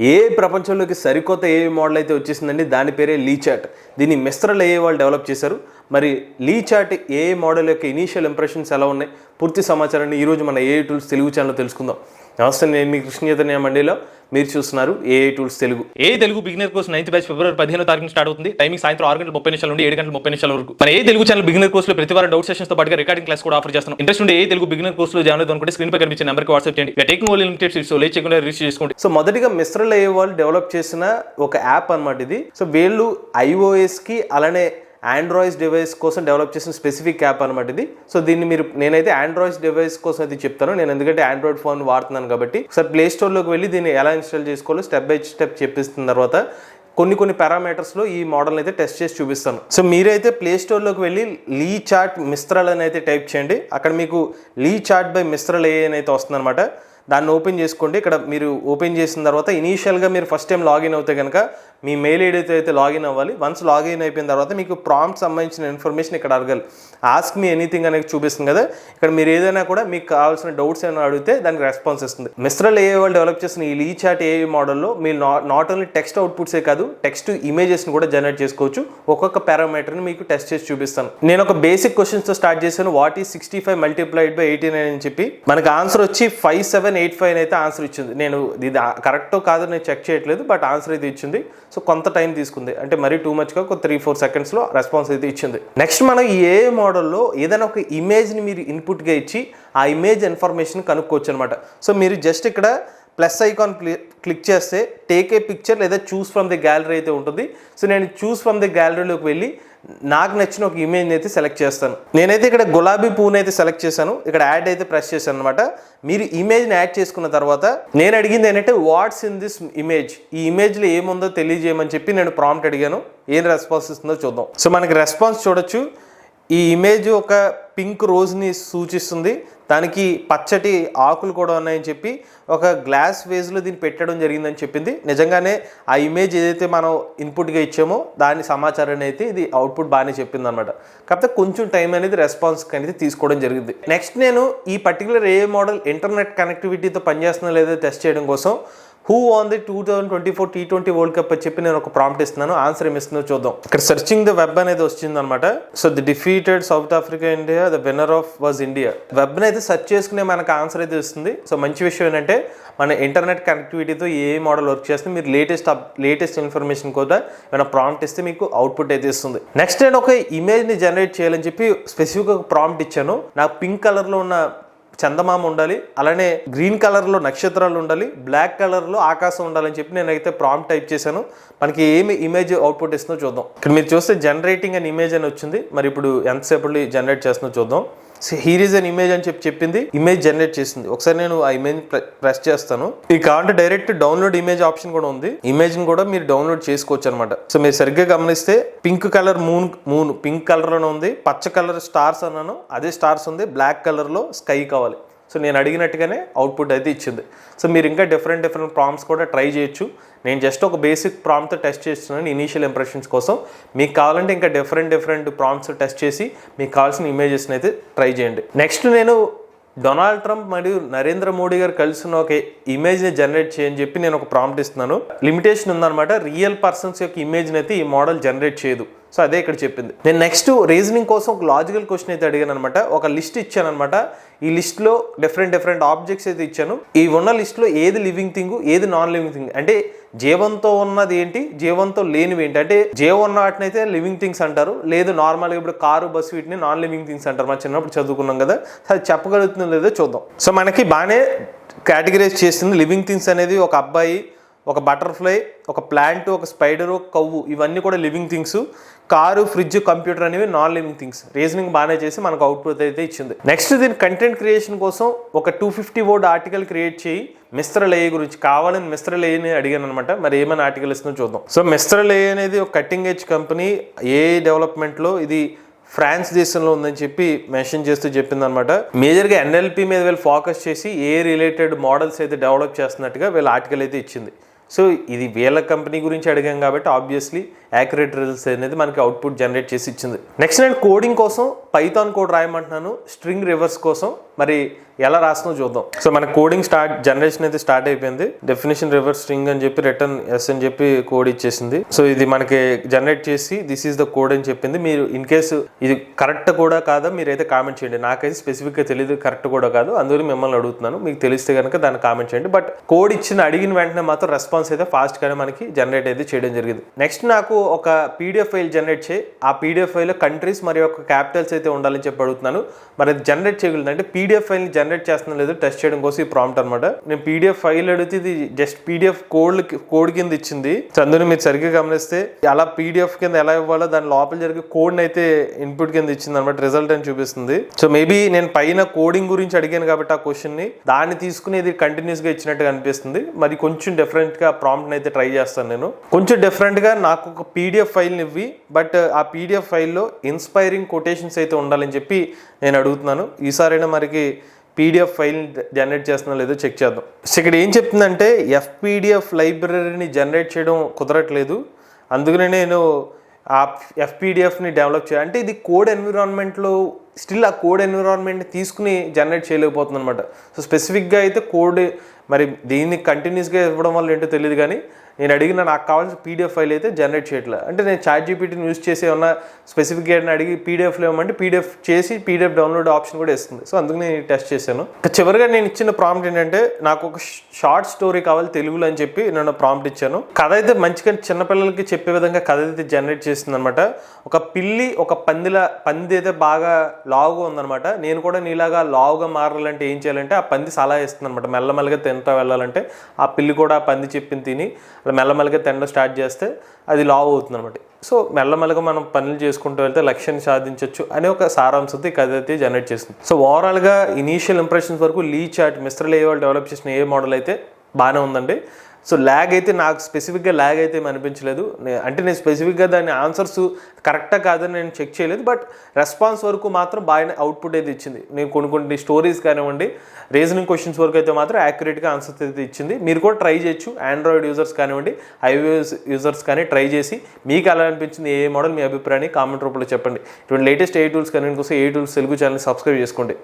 ఏ ప్రపంచంలోకి సరికొత్త ఏ మోడల్ అయితే వచ్చేసిందండి? దాని పేరే లీ చాట్ దీన్ని మిస్త్రల్ ఏ వాళ్ళు డెవలప్ చేశారు? మరి లీ చాట్ ఏ మోడల్ యొక్క ఇనీషియల్ ఇంప్రెషన్స్ ఎలా ఉన్నాయి? పూర్తి సమాచారాన్ని ఈరోజు మన ఏ టూల్స్ తెలుగు ఛానల్ తెలుసుకుందాం. నమస్తే నేను మీ కృష్ణ చైతన్య మండలిలో మీరు చూస్తున్నారు AI tools Telugu. AI Telugu beginner course ninth batch ఫిబ్రవరి పదిహేను తారీఖు స్టార్ట్ అవుతుంది. టైమింగ్ సాయంత్రం ఆరు గంటల ముప్పై నిమిషాల నుండి ఏడు గంటల ముప్పై నిమిషాల వరకు. మన ఏ తెలుగు ఛానల్ బిగినర్ కోర్స్లో ప్రతి వారం డౌట్ సెషన్స్తో పాటుగా రికార్డింగ్ క్లాస్ కూడా ఆఫర్ చేస్తున్నాం. ఇంట్రెస్ట్ ఉండే ఏ తెలుగు బిగినర్ కోర్స్లో జాయిన్ అనుకుంటే స్క్రీన్ పై కనిపించే నెంబర్కి వాట్సాప్ చేయండి. Taking only limited seats late చేయకుండా రిజిస్టర్ చేసుకోండి. సో మొదటిగా మిస్త్రల్ ఏ వాళ్ళు డెవలప్ చేసిన ఒక యాప్ అన్నమాట ఇది. సో వీళ్ళు iOS కి అలానే ఆండ్రాయిడ్ డివైస్ కోసం డెవలప్ చేసిన స్పెసిఫిక్ యాప్ అనమాట ఇది. సో దీన్ని మీరు నేనైతే ఆండ్రాయిడ్ డివైస్ కోసం అయితే చెప్తాను. నేను ఎందుకంటే ఆండ్రాయిడ్ ఫోన్ వాడుతున్నాను కాబట్టి. ఒకసారి ప్లే స్టోర్లోకి వెళ్ళి దీన్ని ఎలా ఇన్స్టాల్ చేసుకోవాలో స్టెప్ బై స్టెప్ చెప్పిస్తున్న తర్వాత కొన్ని కొన్ని పారామీటర్స్లో ఈ మోడల్ అయితే టెస్ట్ చేసి చూపిస్తాను. సో మీరైతే ప్లే స్టోర్లోకి వెళ్ళి లీ చాట్ మిస్త్రల్ అని అయితే టైప్ చేయండి. అక్కడ మీకు లీ చాట్ బై మిస్త్రల్ ఏ అని అయితే వస్తుందన్నమాట. దాన్ని ఓపెన్ చేసుకోండి. ఇక్కడ మీరు ఓపెన్ చేసిన తర్వాత ఇనీషియల్గా మీరు ఫస్ట్ టైం లాగిన్ అవుతే కనుక మీ మెయిల్ ఐడితో అయితే లాగిన్ అవ్వాలి. వన్స్ లాగిన్ అయిపోయిన తర్వాత మీకు ప్రాంప్ట్ సంబంధించిన ఇన్ఫర్మేషన్ ఇక్కడ అడగాలి. ఆస్క్ మీ ఎనీథింగ్ అనేది చూపిస్తుంది కదా. ఇక్కడ మీరు ఏదైనా కూడా మీకు కావాల్సిన డౌట్స్ ఏమైనా అడిగితే దానికి రెస్పాన్స్ ఇస్తుంది మిస్ట్రల్ ఏ వాళ్ళు డెవలప్ చేసిన ఈ లీ చాట్ ఏఐ మోడల్లో మీరు నాట్ ఓన్లీ టెక్స్ట్ అవుట్పుట్సే కాదు టెక్స్ట్ ఇమేజెస్ని కూడా జనరేట్ చేసుకోవచ్చు. ఒక్కొక్క పారామీటర్ని మీకు టెస్ట్ చేసి చూపిస్తాను. నేను ఒక బేసిక్ క్వశ్చన్స్తో స్టార్ట్ చేశాను. వాట్ ఈ sixty five multiplied by eighty nine అని చెప్పి. మనకు ఆన్సర్ వచ్చి ఫైవ్ సెవెన్ ఎయిట్ ఫైవ్ అయితే ఆన్సర్ ఇచ్చింది. నేను ఇది కరెక్టో కాదో నేను చెక్ చేయట్లేదు బట్ ఆన్సర్ అయితే ఇచ్చింది. సో కొంత టైం తీసుకుంది. అంటే మరీ టూ మచ్గా ఒక త్రీ ఫోర్ సెకండ్స్లో రెస్పాన్స్ అయితే ఇచ్చింది. నెక్స్ట్ మనం ఏ మోడల్లో ఏదైనా ఒక ఇమేజ్ని మీరు ఇన్పుట్గా ఇచ్చి ఆ ఇమేజ్ ఇన్ఫర్మేషన్ కనుక్కోవచ్చు అనమాట సో మీరు జస్ట్ ఇక్కడ ప్లస్ ఐకాన్ క్లిక్ చేస్తే టేక్ ఏ పిక్చర్ లేదా చూస్ ఫ్రమ్ ది గ్యాలరీ అయితే ఉంటుంది. సో నేను చూస్ ఫ్రమ్ ది గ్యాలరీలోకి వెళ్ళి నాకు నచ్చిన ఒక ఇమేజ్ అయితే సెలెక్ట్ చేస్తాను. నేనైతే ఇక్కడ గులాబీ పువ్వుని అయితే సెలెక్ట్ చేశాను. ఇక్కడ యాడ్ అయితే ప్రెస్ చేశాను అనమాట మీరు ఇమేజ్ని యాడ్ చేసుకున్న తర్వాత నేను అడిగింది ఏంటంటే వాట్స్ ఇన్ దిస్ ఇమేజ్ ఈ ఇమేజ్లో ఏముందో తెలియజేయమని చెప్పి నేను ప్రాంప్ట్ అడిగాను. ఏం రెస్పాన్స్ ఇస్తుందో చూద్దాం. సో మనకి రెస్పాన్స్ చూడొచ్చు. ఈ ఇమేజ్ ఒక పింక్ రోజ్ని సూచిస్తుంది. దానికి పచ్చటి ఆకులు కూడా ఉన్నాయని చెప్పి ఒక గ్లాస్ వేజ్లో దీన్ని పెట్టడం జరిగిందని చెప్పింది. నిజంగానే ఆ ఇమేజ్ ఏదైతే మనం ఇన్పుట్గా ఇచ్చామో దాని సమాచారాన్ని అయితే ఇది అవుట్పుట్ బాగానే చెప్పింది అనమాట కాకపోతే కొంచెం టైం అనేది రెస్పాన్స్ అనేది తీసుకోవడం జరిగింది. నెక్స్ట్ నేను ఈ పర్టికులర్ ఏ మోడల్ ఇంటర్నెట్ కనెక్టివిటీతో పనిచేస్తుందో లేదో టెస్ట్ చేయడం కోసం who won the two thousand twenty four T twenty world cup అని చెప్పి నేను ఒక ప్రాంప్ట్ ఇస్తున్నాను. ఆన్సర్ ఏమి ఇస్తుందో చూద్దాం. ఇక్కడ సెర్చింగ్ ద వెబ్ అనేది వచ్చింది అనమాట so the defeated South Africa India the winner of was India web అయితే సెర్చ్ చేసుకునే మనకు ఆన్సర్ అయితే ఇస్తుంది సో మంచి విషయం ఏంటంటే మన ఇంటర్నెట్ కనెక్టివిటీతో ఏ మోడల్ వర్క్ చేస్తుంది మీరు లేటెస్ట్ లేటెస్ట్ ఇన్ఫర్మేషన్ కూడా ఏమైనా ప్రాంప్ట్ ఇస్తే మీకు అవుట్పుట్ అయితే ఇస్తుంది. నెక్స్ట్ నేను ఒక ఇమేజ్ని జనరేట్ చేయాలని చెప్పి స్పెసిఫిక్ ఒక ప్రాంప్ట్ ఇచ్చాను. నాకు పింక్ కలర్లో ఉన్న చందమామ ఉండాలి అలానే గ్రీన్ కలర్లో నక్షత్రాలు ఉండాలి బ్లాక్ కలర్లో ఆకాశం ఉండాలని చెప్పి నేనైతే ప్రామ్ టైప్ చేశాను. మనకి ఏమి ఇమేజ్ అవుట్పుట్ ఇస్తుందో చూద్దాం. ఇక్కడ మీరు చూస్తే జనరేటింగ్ అని ఇమేజ్ అని వచ్చింది. మరి ఇప్పుడు ఎంతసేపు జనరేట్ చేస్తుందో చూద్దాం. హీర్ ఈజ్ అన్ ఇమేజ్ అని చెప్పి చెప్పింది. ఇమేజ్ జనరేట్ చేసింది. ఒకసారి నేను ఆ ఇమేజ్ ప్రెస్ చేస్తాను. ఈ కావాలంటే డైరెక్ట్ డౌన్లోడ్ ఇమేజ్ ఆప్షన్ కూడా ఉంది. ఇమేజ్ కూడా మీరు డౌన్లోడ్ చేసుకోవచ్చు అనమాట సో మీరు సరిగ్గా గమనిస్తే pink colour moon moon pink colour ఉంది. పచ్చ కలర్ స్టార్స్ అన్నాను. అదే స్టార్స్ ఉంది. బ్లాక్ కలర్లో స్కై కావాలి. సో నేను అడిగినట్టుగానే అవుట్పుట్ అయితే ఇచ్చింది. సో మీరు ఇంకా డిఫరెంట్ డిఫరెంట్ ప్రామ్స్ కూడా ట్రై చేయొచ్చు. నేను జస్ట్ ఒక బేసిక్ ప్రాంప్ట్తో టెస్ట్ చేస్తున్నాను ఇనీషియల్ ఇంప్రెషన్స్ కోసం. మీకు కావాలంటే ఇంకా డిఫరెంట్ డిఫరెంట్ ప్రామ్స్ టెస్ట్ చేసి మీకు కావాల్సిన ఇమేజెస్ని అయితే ట్రై చేయండి. నెక్స్ట్ నేను డొనాల్డ్ ట్రంప్ మరియు నరేంద్ర మోడీ గారు కలిసిన ఒక ఇమేజ్ని జనరేట్ చేయని చెప్పి నేను ఒక ప్రాంప్ట్ ఇస్తున్నాను. లిమిటేషన్ ఉందన్నమాట. రియల్ పర్సన్స్ యొక్క ఇమేజ్ని అయితే ఈ మోడల్ జనరేట్ చేయదు. సో అదే ఇక్కడ చెప్పింది. నేను నెక్స్ట్ రీజనింగ్ కోసం ఒక లాజికల్ క్వశ్చన్ అయితే అడిగాను అనమాట ఒక లిస్ట్ ఇచ్చాను అనమాట ఈ లిస్ట్లో డిఫరెంట్ డిఫరెంట్ ఆబ్జెక్ట్స్ అయితే ఇచ్చాను. ఈ ఉన్న లిస్ట్లో ఏది లివింగ్ థింగ్ ఏది నాన్ లివింగ్ థింగ్ అంటే జీవంతో ఉన్నది ఏంటి? జీవంతో లేనివి ఏంటి? అంటే జీవం ఉన్న వాటిని అయితే లివింగ్ థింగ్స్ అంటారు. లేదు నార్మల్గా ఇప్పుడు కారు బస్సు వీటిని నాన్ లివింగ్ థింగ్స్ అంటారు. మా చిన్నప్పుడు చదువుకున్నాం కదా. అది చెప్పగలుగుతుందో లేదో చూద్దాం. సో మనకి బాగానే కేటగిరైజ్ చేసింది. లివింగ్ థింగ్స్ అనేది ఒక అబ్బాయి ఒక బటర్ఫ్లై ఒక ప్లాంట్ ఒక స్పైడర్ ఒక కవ్వు ఇవన్నీ కూడా living things. Car fridge computer అనేవి నాన్ లివింగ్ థింగ్స్. రీజనింగ్ బాగానే చేసి మనకు అవుట్పుట్ అయితే ఇచ్చింది. నెక్స్ట్ దీని కంటెంట్ క్రియేషన్ కోసం ఒక two fifty word article create చేయి. మిస్టర్ లేయ గురించి కావాలని మిస్టర్ లేయని అడిగాను అనమాట మరి ఏమైనా ఆర్టికల్ ఇస్తుందో చూద్దాం. సో మిస్టర్ లేయ అనేది ఒక కటింగ్ ఎడ్జ్ కంపెనీ ఏ డెవలప్మెంట్లో ఇది ఫ్రాన్స్ దేశంలో ఉందని చెప్పి మెన్షన్ చేస్తూ చెప్పింది అనమాట మేజర్గా ఎన్ఎల్పి మీద వీళ్ళు ఫోకస్ చేసి ఏ రిలేటెడ్ మోడల్స్ అయితే డెవలప్ చేస్తున్నట్టుగా వీళ్ళు ఆర్టికల్ అయితే ఇచ్చింది. సో ఇది వీళ్ళ కంపెనీ గురించి అడిగాం కాబట్టి ఆబ్వియస్లీ యాక్యురేట్ రిజల్ట్స్ అనేది మనకి అవుట్పుట్ జనరేట్ చేసి ఇచ్చింది. నెక్స్ట్ నేను కోడింగ్ కోసం పైథాన్ కోడ్ రాయమంటున్నాను. స్ట్రింగ్ రివర్స్ కోసం. మరి ఎలా రాస్తుందో చూద్దాం. సో మన కోడింగ్ స్టార్ట్ జనరేషన్ అయితే స్టార్ట్ అయిపోయింది. డెఫినేషన్ రివర్స్ స్ట్రింగ్ అని చెప్పి రిటర్న్ ఎస్ అని చెప్పి కోడ్ ఇచ్చేసింది. సో ఇది మనకి జనరేట్ చేసి దిస్ ఈస్ ద కోడ్ అని చెప్పింది. మీరు ఇన్ కేసు ఇది కరెక్ట్ కూడా కాదా మీరైతే కామెంట్ చేయండి. నాకైతే స్పెసిఫిక్గా తెలియదు కరెక్ట్ కూడా కాదు. అందువల్ల మిమ్మల్ని అడుగుతున్నాను. మీకు తెలిస్తే కనుక దాన్ని కామెంట్ చేయండి. బట్ కోడ్ ఇచ్చిన అడిగిన వెంటనే మాత్రం రెస్పాన్స్ అయితే ఫాస్ట్ గానే మనకి జనరేట్ అయితే చేయడం జరిగింది. నెక్స్ట్ నాకు ఒక పీడిఎఫ్ ఫైల్ జనరేట్ చేయి. ఆ పీడిఎఫ్ ఫైల్ కంట్రీస్ మరియు ఒక క్యాపిటల్స్ అయితే ఉండాలని చెప్పి అడుగుతున్నాను మరి అది జనరేట్ చేయగలదు అంటే పీడిఎఫ్ ఫైల్ జనరేట్ చేస్తున్నా లేదు టెస్ట్ చేయడం కోసం ఈ ప్రాంప్ట్ అనమాట నేను పీడిఎఫ్ ఫైల్ అడిగితే ఇది జస్ట్ పీడిఎఫ్ కోడ్ కోడ్ కింద ఇచ్చింది. సో అందులో మీరు సరిగ్గా గమనిస్తే అలా పీడిఎఫ్ కింద ఎలా ఇవ్వాలో దాని లోపల జరిగే కోడ్ని అయితే ఇన్పుట్ కింద ఇచ్చింది అనమాట రిజల్ట్ అని చూపిస్తుంది. సో మేబీ నేను పైన కోడింగ్ గురించి అడిగాను కాబట్టి ఆ క్వశ్చన్ని దాన్ని తీసుకుని ఇది కంటిన్యూస్గా ఇచ్చినట్టుగా అనిపిస్తుంది. మరి కొంచెం డిఫరెంట్గా అయితే ట్రై చేస్తాను నేను. కొంచెం డిఫరెంట్గా నాకు ఒక పీడిఎఫ్ ఫైల్ని ఇవ్వి బట్ ఆ పీడిఎఫ్ ఫైల్లో ఇన్స్పైరింగ్ కొటేషన్స్ అయితే ఉండాలని చెప్పి నేను అడుగుతున్నాను. ఈసారైనా మనకి పీడిఎఫ్ ఫైల్ జనరేట్ చేస్తున్నా లేదో చెక్ చేద్దాం. సో ఇక్కడ ఏం చెప్తుందంటే ఎఫ్పీడిఎఫ్ లైబ్రరీని జనరేట్ చేయడం కుదరట్లేదు. అందుకనే నేను ఆ ఎఫ్పీడిఎఫ్ని డెవలప్ చేయాలి అంటే ఇది కోడ్ ఎన్విరాన్మెంట్లో స్టిల్ ఆ కోడ్ ఎన్విరాన్మెంట్ని తీసుకుని జనరేట్ చేయలేకపోతుంది అనమాట సో స్పెసిఫిక్గా అయితే కోడ్ మరి దీన్ని కంటిన్యూస్గా ఇవ్వడం వల్ల ఏంటో తెలియదు కానీ నేను అడిగిన నాకు కావాల్సిన పీడిఎఫ్ ఫైల్ అయితే జనరేట్ చేయట్లేదు అంటే నేను చాట్ జీపీటీని యూస్ చేసి ఉన్న స్పెసిఫికేట్ని అడిగి పీడిఎఫ్లో ఏమంటే పీడిఎఫ్ చేసి పీడిఎఫ్ డౌన్లోడ్ ఆప్షన్ కూడా ఇస్తుంది. సో అందుకు నేను టెస్ట్ చేశాను. చివరిగా నేను ఇచ్చిన ప్రాంప్ట్ ఏంటంటే నాకు ఒక షార్ట్ స్టోరీ కావాలి తెలుగులో అని చెప్పి నేను ప్రాంప్ట్ ఇచ్చాను. కథ అయితే మంచిగా చిన్నపిల్లలకి చెప్పే విధంగా కథ అయితే జనరేట్ చేస్తుంది అనమాట ఒక పిల్లి ఒక పందిల పంది అయితే బాగా లావుగా ఉందనమాట నేను కూడా నీలాగా లావుగా మారాలంటే ఏం చేయాలంటే ఆ పంది సలహా ఇస్తుంది అనమాట మెల్లమెల్లగా తింటా వెళ్ళాలంటే ఆ పిల్లి కూడా ఆ పంది చెప్పింది తిని అలా మెల్లమెల్లగా తినడం స్టార్ట్ చేస్తే అది లావ్ అవుతుంది అనమాట సో మెల్లమెల్లగా మనం పనులు చేసుకుంటూ వెళ్తే లక్ష్యాన్ని సాధించవచ్చు అనే ఒక సారాంశంతో ఈ కథ అయితే జనరేట్ చేస్తుంది సో ఓవరాల్గా ఇనీషియల్ ఇంప్రెషన్స్ వరకు లీ చాట్ మిస్టర్ ఏ వాళ్ళు డెవలప్ చేసిన ఏ మోడల్ అయితే బాగానే ఉందండి. సో ల్యాగ్ అయితే నాకు స్పెసిఫిక్గా ల్యాగ్ అయితే ఏమి అనిపించలేదు. నే- అంటే నేను స్పెసిఫిక్గా దాని ఆన్సర్స్ కరెక్టా కాదని నేను చెక్ చేయలేదు బట్ రెస్పాన్స్ వరకు మాత్రం బాగానే అవుట్పుట్ అయితే ఇచ్చింది. నేను కొన్ని కొన్ని స్టోరీస్ కానివ్వండి రీజనింగ్ క్వశ్చన్స్ వరకు అయితే మాత్రం యాక్యురేట్గా ఆన్సర్స్ అయితే ఇచ్చింది. మీరు కూడా ట్రై చేయొచ్చు. ఆండ్రాయిడ్ యూజర్స్ కానివ్వండి ఐఓఎస్ యూజర్స్ కానీ ట్రై చేసి మీకు ఎలా అనిపించింది ఏ మోడల్ మీ అభిప్రాయాన్ని కామెంట్ రూపంలో చెప్పండి. ఇటువంటి లేటెస్ట్ ఏ టూల్స్ కానీ కోసం AI tools Telugu channel subscribe చేసుకోండి.